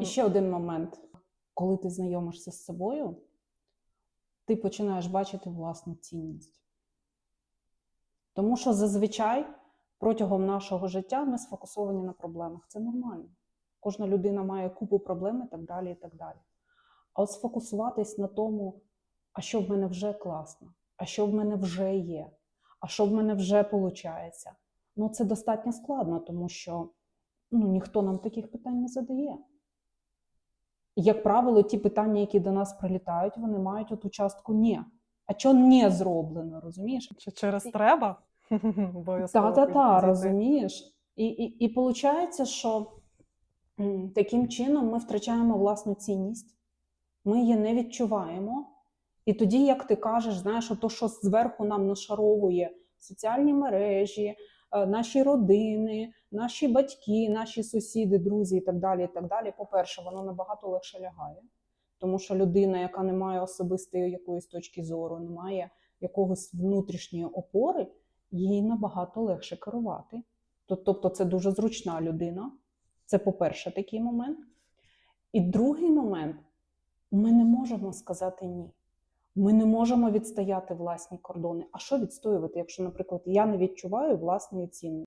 І ще один момент: коли ти знайомишся з собою, ти починаєш бачити власну цінність. Тому що зазвичай протягом нашого життя ми сфокусовані на проблемах. Це нормально. Кожна людина має купу проблем і так далі. і так далі. А от сфокусуватись на тому, а що в мене вже класно, а що в мене вже є, а що в мене вже виходить, ну це достатньо складно, тому що ну, ніхто нам таких питань не задає. І, як правило, ті питання, які до нас прилітають, вони мають оту частку «ні». А що не зроблено, розумієш? Чи через треба? Обов'язково Та, та, та, розумієш. І, і, і виходить, що таким чином ми втрачаємо власну цінність, ми її не відчуваємо. І тоді, як ти кажеш, знаєш, то, що зверху нам нашаровує соціальні мережі, наші родини, наші батьки, наші сусіди, друзі і так далі. і так далі. По-перше, воно набагато легше лягає, тому що людина, яка не має особистої якоїсь точки зору, не має якогось внутрішньої опори, їй набагато легше керувати. Тобто, це дуже зручна людина. Це, по-перше, такий момент. І другий момент ми не можемо сказати ні. Ми не можемо відстояти власні кордони. А що відстоювати, якщо, наприклад, я не відчуваю власної цінності?